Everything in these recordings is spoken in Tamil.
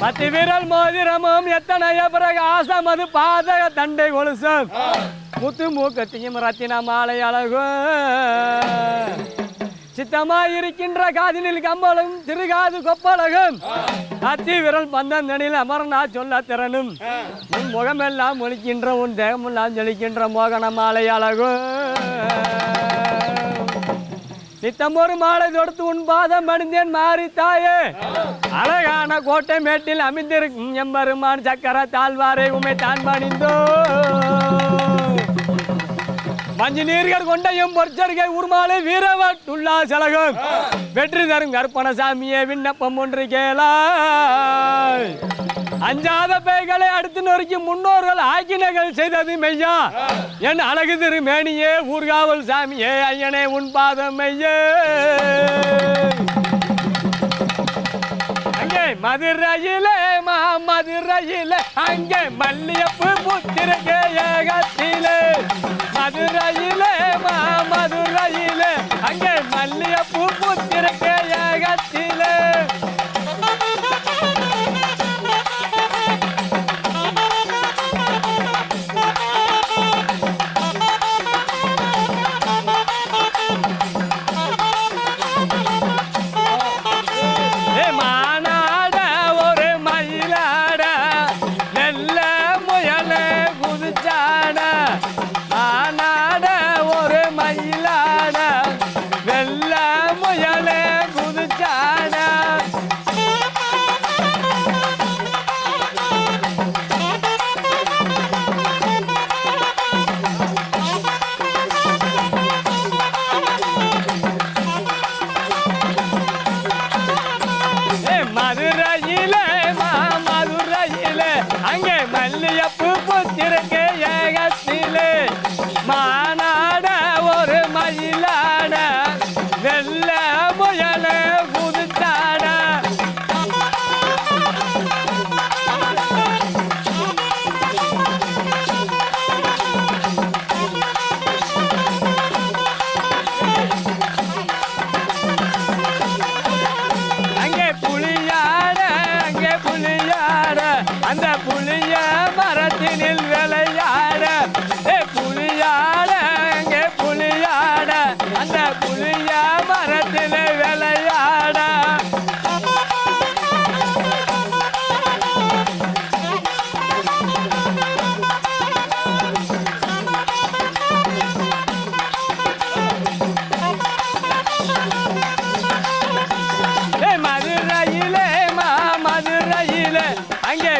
பத்து விரல் மோதிரமும் எத்தனைய பிறகு ஆசமது பாதக தண்டை கொலுசும். முத்து மூக்கத்தையும் ரத்தின மாலை அழகும் சித்தமாய் இருக்கின்ற காதினில் கம்பளும் திருகாது கொப்பழகும். அத்தி விரல் பந்தந்தனில் அமரனா சொல்ல திறனும். உன் முகமெல்லாம் ஒழிக்கின்ற உன் தேகமெல்லாம் ஜொலிக்கின்ற மோகன மாலை அழகும் நித்தம் ஒரு மாலை தொடுத்து உன் பாதம் அணிந்தேன் மாறி தாயே. அழகான கோட்டை மேட்டில் அமைந்திருக்கும் எம்பெருமான் சக்கர தாழ்வாரை உமை தான் பணிந்தோ மஞ்சு நீர்கள் கொண்டையும் பொற்சருகை உருமாலை வீரவட்டுள்ளா சலகம். வெற்றி தரும் கற்பனசாமியே விண்ணப்பம் ஒன்று கேளாய். அஞ்சாத பேய்களை அடுத்து நொறுக்கி முன்னோர்கள் ஆக்கினைகள் செய்தது மெய்யா. என் அழகு திருமேனியே ஊர்காவல் சாமியே ஐயனே உன் பாதம் மெய்யே. அங்கே மதுரையிலே மா மதுரையிலே அங்கே மல்லியப்பு புத்திரகே ஏகத்திலே. மதுரையிலே மா மது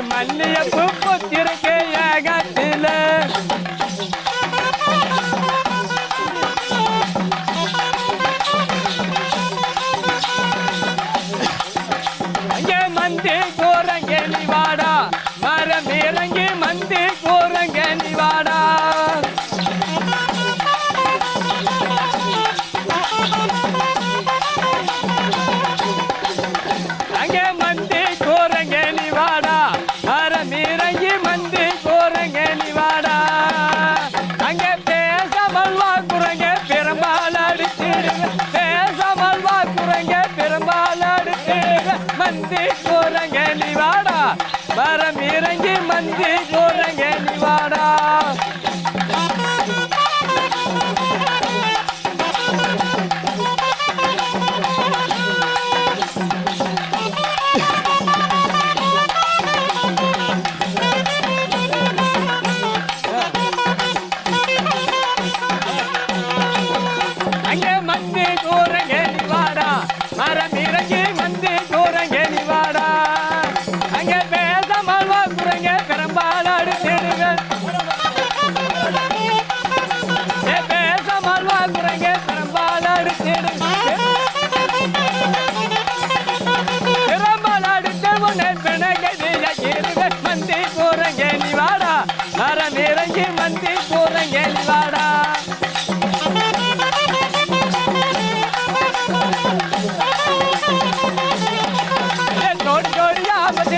மல்லியப்பு புத்திருக்கு ஏகத்திலே. அங்கே மந்தி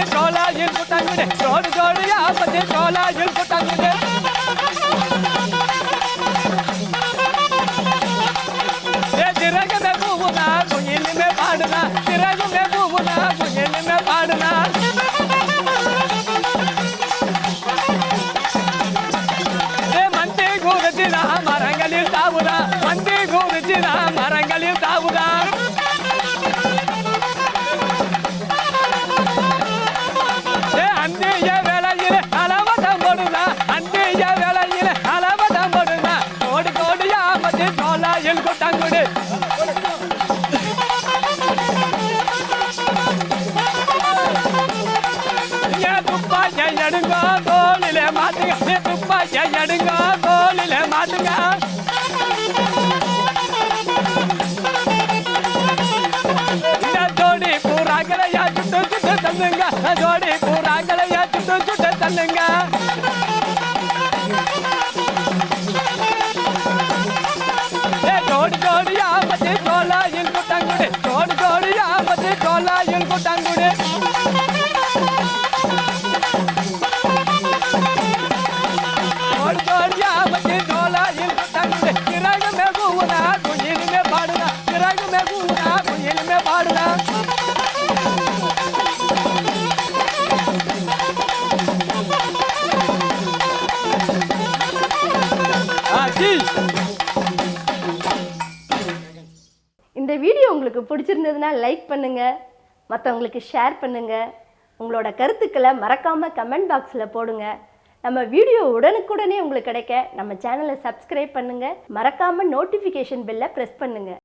ઢોલા જેલ પોતાનું ને ಮಧ್ಯೆ ಕಾಲ ಎಲ್ಲಿ ಗೊತ್ತಾಗ್ಬಿಡಿ ತುಪ್ಪ ಜೈ ಅಡುಗ ತೋಳಿಲೆ ಮಾತುಗ ತುಪ್ಪ ಜೈ ಅಡುಗ ತೋಳಿಲೆ ಮಾತುಗ ஜோடி பூராங்களையா சுட்டு சுட்டு தந்துங்க ஜோடி பூராங்களையா சுட்டு சுட்டு தந்துங்க உங்களுக்கு பிடிச்சிருந்ததுன்னா லைக் பண்ணுங்கள் மற்றவங்களுக்கு ஷேர் பண்ணுங்கள் உங்களோட கருத்துக்களை மறக்காமல் கமெண்ட் பாக்ஸில் போடுங்க. நம்ம வீடியோ உடனுக்குடனே உங்களுக்கு கிடைக்க நம்ம சேனலை சப்ஸ்கிரைப் பண்ணுங்கள் மறக்காமல் நோட்டிஃபிகேஷன் பெல்லை ப்ரெஸ் பண்ணுங்கள்